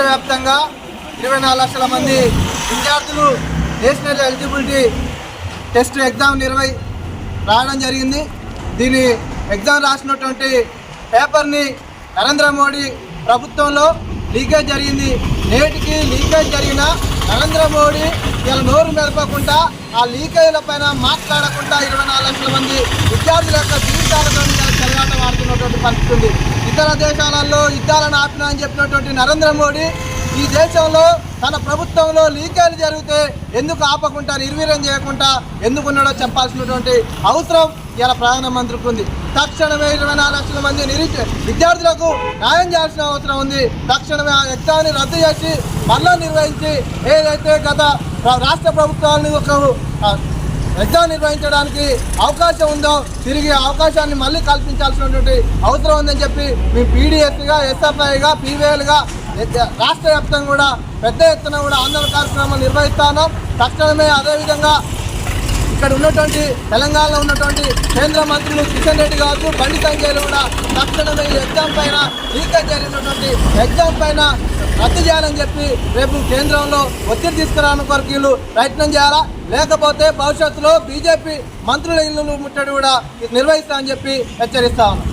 దేశవ్యాప్తంగా ఇరవై నాలుగు లక్షల మంది విద్యార్థులు నేషనల్ ఎలిజిబిలిటీ టెస్ట్ ఎగ్జామ్ నిర్వహి రాయడం జరిగింది. దీని ఎగ్జామ్ రాసినటువంటి పేపర్ని నరేంద్ర మోడీ ప్రభుత్వంలో లీకేజ్ జరిగింది. నేటికి లీకేజ్ జరిగిన నరేంద్ర మోడీ ఇలా నోరు మెరపకుండా ఆ లీకేజ్ల పైన మాట్లాడకుండా ఇరవై నాలుగు లక్షల మంది విద్యార్థుల యొక్క జీవితాలతో చెలగాటం వాడుతున్నటువంటి పరిస్థితి ఉంది. ఇతర దేశాలలో యుద్ధాలను ఆపిన అని చెప్పినటువంటి నరేంద్ర మోడీ ఈ దేశంలో తన ప్రభుత్వంలో లీకేజ్ జరిగితే ఎందుకు ఆపకుండా నిర్వీర్యం చేయకుండా ఎందుకున్నాడో చెప్పాల్సినటువంటి అవసరం ఇలా ప్రధానమంత్రికి ఉంది. తక్షణమే ఇరవై నాలుగు లక్షల మంది నిరుద్య విద్యార్థులకు న్యాయం చేయాల్సిన అవసరం ఉంది. తక్షణమే ఆ ఎగ్జామ్ని రద్దు చేసి మళ్ళా నిర్వహించి ఏదైతే గత రాష్ట్ర ప్రభుత్వాలను ఒక ఎగ్జామ్ నిర్వహించడానికి అవకాశం ఉందో తిరిగి అవకాశాన్ని మళ్ళీ కల్పించాల్సినటువంటి అవసరం ఉందని చెప్పి మేము పీడిఎస్గా ఎస్ఎఫ్ఐగా పీవీఎల్గా రాష్ట్ర వ్యాప్తంగా కూడా పెద్ద ఎత్తున కూడా ఆందోళన కార్యక్రమాలు నిర్వహిస్తాను తక్షణమే అదేవిధంగా ఇక్కడ ఉన్నటువంటి తెలంగాణలో ఉన్నటువంటి కేంద్ర మంత్రులు కిషన్ రెడ్డి కావచ్చు బండి సంజయ్లు కూడా తక్షణమే ఈ ఎగ్జామ్ పైన లీకేజ్ జరిగినటువంటి ఎగ్జామ్ పైన రద్దు చేయాలని చెప్పి రేపు కేంద్రంలో ఒత్తిడి తీసుకురాని కొరకు వీళ్ళు ప్రయత్నం చేయాలా? లేకపోతే భవిష్యత్తులో బీజేపీ మంత్రుల ఇల్లు ముట్టడి కూడా నిర్వహిస్తామని చెప్పి హెచ్చరిస్తా ఉన్నాం.